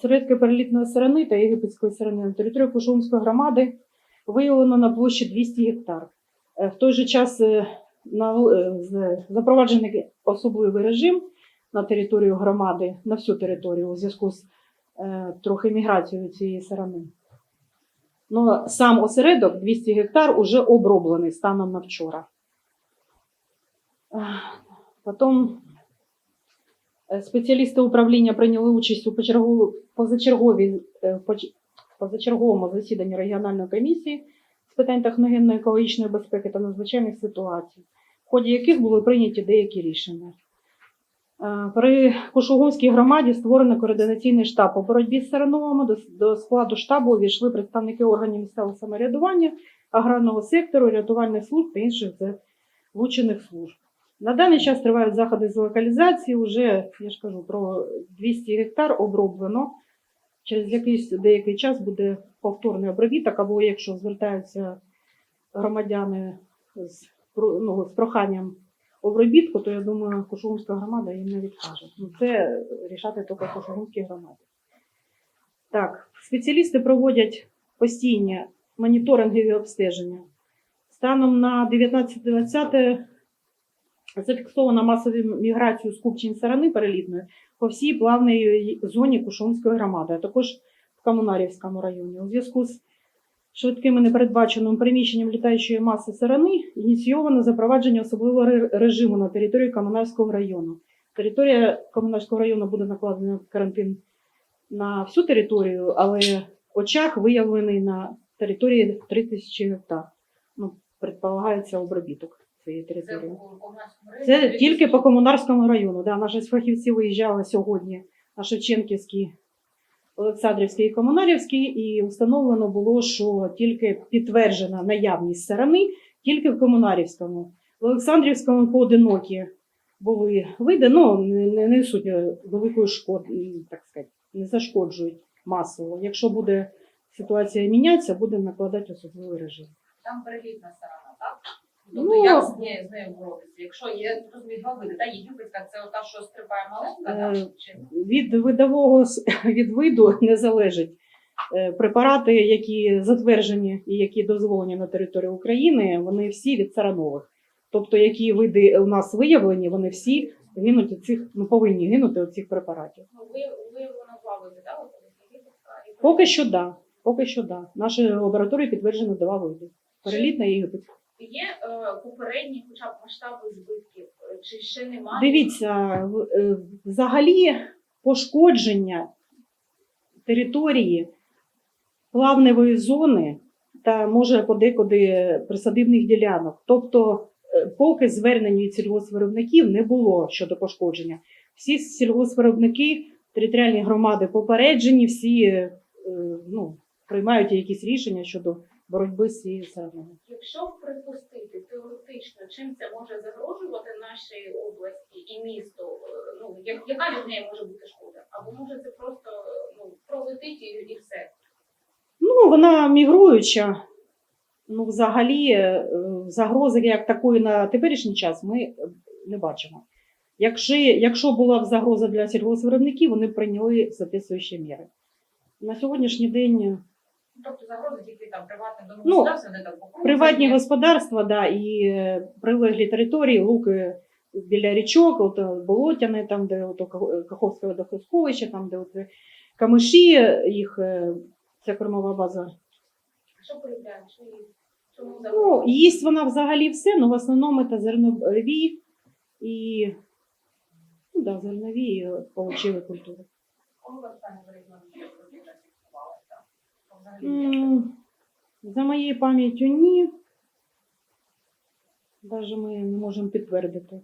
осередки перелітної сирени та єгипетської сирени на території Кушумської громади виявлено на площі 200 гектар. Е, В той же час е, е, запроваджений особливий режим на територію громади, на всю територію у зв'язку з трохи міграцією цієї сирени. Ну, сам осередок 200 гектар уже оброблений станом на вчора. Потім спеціалісти управління прийняли участь у позачерговій, е, позачерговому засіданні регіональної комісії з питань техногенно-екологічної безпеки та надзвичайних ситуацій, в ході яких були прийняті деякі рішення. Е, При Кушугумській громаді створено координаційний штаб по боротьбі з сиреновими. До, складу штабу увійшли представники органів місцевого самоврядування, аграрного сектору, рятувальних служб та інших залучених служб. На даний час тривають заходи з локалізації. Уже я ж кажу про 200 гектар оброблено. Через якийсь деякий час буде повторний обробіток, або якщо звертаються громадяни з, ну, з проханням обробітку, то я думаю, Кошугумська громада їм не відкаже. Ну, це рішати тільки Кошугумській громаді. Так, спеціалісти проводять постійні моніторингові обстеження. Станом на 19.20 зафіксовано масову міграцію скупчень сарани перелітної по всій плавній зоні Кушумської громади, а також в Комунарівському районі. У зв'язку з швидким і непередбаченим переміщенням літаючої маси сарани ініційовано запровадження особливого режиму на території Комунарського району. Територія Комунарського району буде накладена карантин на всю територію, але очаг виявлений на території 3000 гектар. Ну, предполагається обробіток Це території. Це тільки по комунарському району. Да, наші фахівці виїжджали сьогодні на Шевченківський, Олександрівський і Комунарівський, і встановлено було, що тільки підтверджена наявність сирени тільки в Комунарівському. В Олександрівському поодинокі були види, ну не, не несуть великої шкоди, так сказати, не зашкоджують масово. Якщо буде ситуація мінятися, будемо накладати особливий режим. Там перелітна сторона, так? Ну, Тобто як з нею, з нею боротися? Якщо є, розумію, два види, та єгипетська, це ота, що стрибає маленька, Е? Чи від видового від виду не залежить. Е, Препарати, які затверджені і які дозволені на території України, вони всі від саранових. Тобто, які види у нас виявлені, вони всі гинуть від цих, ну повинні гинути від цих препаратів. ну, ви, виявлено два види, так? Поки що да. Поки що да. Наші лабораторії підтверджено два види: перелітна і єгипетська. Є е, попередні хоча б масштаби збитків, е, чи ще немає? Дивіться, е, взагалі пошкодження території плавневої зони та може подекуди присадибних ділянок. Тобто, е, поки звернень від сільгоспвиробників не було щодо пошкодження. Всі сільгоспвиробники, територіальні громади попереджені, всі ну, приймають якісь рішення щодо боротьби з цією сараною. Якщо припустити теоретично, чим це може загрожувати нашій області і місту, е, ну як- яка від неї може бути шкода? Або може це просто ну пролетить і, і все? Ну, вона мігруюча. Ну, взагалі, е, загрози як такої на теперішній час ми не бачимо. Якщо, якщо була б загроза для сільгоспвиробників, вони прийняли соответствуючі міри. На сьогоднішній день Тобто загрози тільки там приватним Ну, де там покупці. приватні господарства да, і е, прилеглі території, луки біля річок, от, е, болотяне, там, де от, Ках- Каховське водохосховище, там, де от, е, камиші, їх е, ця кормова база Що полюбляють? Що? Чому Ну, їсть вона взагалі все, але в основному це зернові і ну, да, зернові і овочеві культури. Коли ви останній перейшли на фіксували, так? То взагалі як? М, За моєю пам'яттю ні. Навіть ми не можемо підтвердити.